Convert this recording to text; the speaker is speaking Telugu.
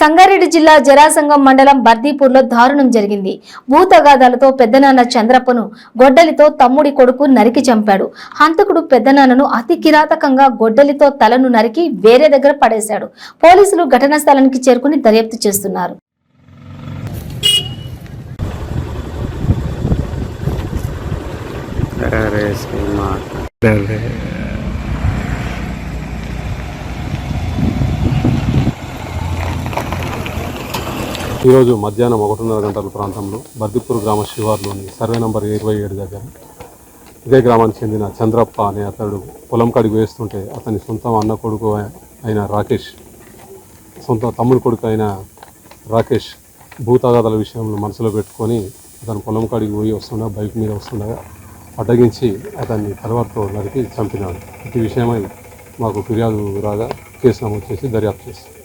సంగారెడ్డి జిల్లా జరాసంగం మండలం బర్దీపూర్లో దారుణం జరిగింది. భూతగాదాలతో పెద్దనాన్న చంద్రప్పను గొడ్డలితో తమ్ముడి కొడుకు నరికి చంపాడు. హంతకుడు పెద్దనాన్నను అతి కిరాతకంగా గొడ్డలితో తలను నరికి వేరే దగ్గర పడేశాడు. పోలీసులు ఘటనా స్థలానికి చేరుకుని దర్యాప్తు చేస్తున్నారు. అరే ఈరోజు మధ్యాహ్నం ఒకటిన్నర గంటల ప్రాంతంలో బర్దిపూర్ గ్రామ శివార్లోని సర్వే నంబర్ ఇరవై ఏడు దగ్గర ఇదే గ్రామానికి చెందిన చంద్రప్ప అనే అతడు పొలం కాడికి వేస్తుంటే అతని సొంత అన్న కొడుకు అయిన రాకేష్ సొంత తమ్ముడు కొడుకు అయిన రాకేష్ భూతాగాదాల విషయంలో మనసులో పెట్టుకొని అతను పొలం కాడికి పోయి వస్తుండగా బైక్ మీద వస్తుండగా అడ్డగించి అతన్ని తలవారుతో నరికి చంపినాడు. ఈ విషయమై మాకు ఫిర్యాదు రాగా కేసు నమోదు చేసి దర్యాప్తు చేస్తాం.